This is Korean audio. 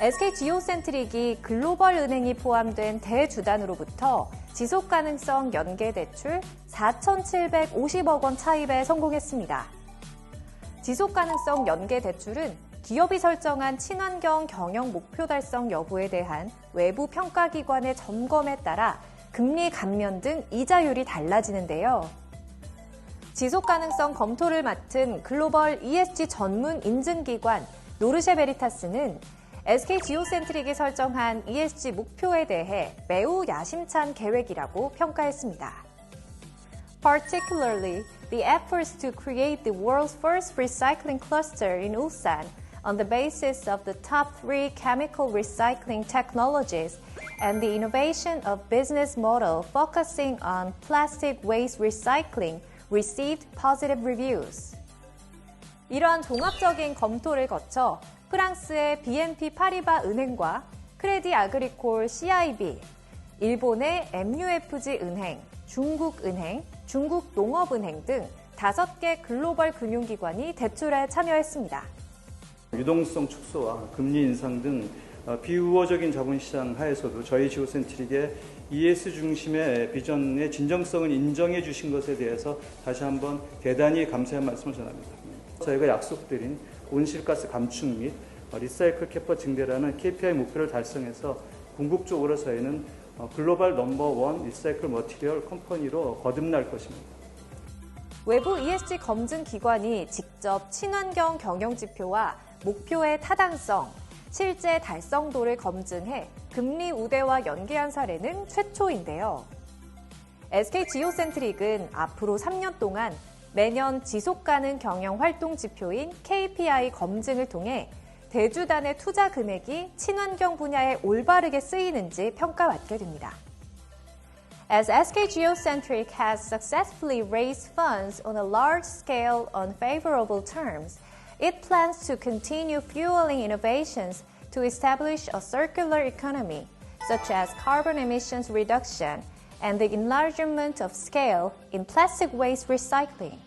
SK 지오센트릭이 글로벌 은행이 포함된 대주단으로부터 지속 가능성 연계 대출 4,750억 원 차입에 성공했습니다. 지속 가능성 연계 대출은 기업이 설정한 친환경 경영 목표 달성 여부에 대한 외부 평가 기관의 점검에 따라 금리 감면 등 이자율이 달라지는데요. 지속 가능성 검토를 맡은 글로벌 ESG 전문 인증기관 노르쉐 베리타스는 SK 지오센트릭이 설정한 ESG 목표에 대해 매우 야심찬 계획이라고 평가했습니다. Particularly, the efforts to create the world's first recycling cluster in Ulsan on the basis of the top three chemical recycling technologies and the innovation of business model focusing on plastic waste recycling received positive reviews. 이러한 종합적인 검토를 거쳐 프랑스의 BNP 파리바 은행과 크레디 아그리콜 CIB, 일본의 MUFG 은행, 중국 은행, 중국 농업은행 등 다섯 개 글로벌 금융기관이 대출에 참여했습니다. 유동성 축소와 금리 인상 등 어, 비우호적인 자본시장 하에서도 저희 지오센트릭의 ES 중심의 비전의 진정성을 인정해 주신 것에 대해서 다시 한번 대단히 감사의 말씀을 전합니다. 저희가 약속드린 온실가스 감축 및 리사이클 캐퍼 증대라는 KPI 목표를 달성해서 궁극적으로 저희는 어, 글로벌 넘버원 리사이클 머티리얼 컴퍼니로 거듭날 것입니다. 외부 ESG 검증 기관이 직접 친환경 경영 지표와 목표의 타당성, 실제 달성도를 검증해 금리 우대와 연계한 사례는 최초인데요. SK 지오센트릭은 앞으로 3년 동안 매년 지속 가능 경영 활동 지표인 KPI 검증을 통해 대주 단의 투자 금액이 친환경 분야에 올바르게 쓰이는지 평가받게 됩니다. As SK Geocentric has successfully raised funds on a large scale on favorable terms, it plans to continue fueling innovations to establish a circular economy, such as carbon emissions reduction and the enlargement of scale in plastic waste recycling.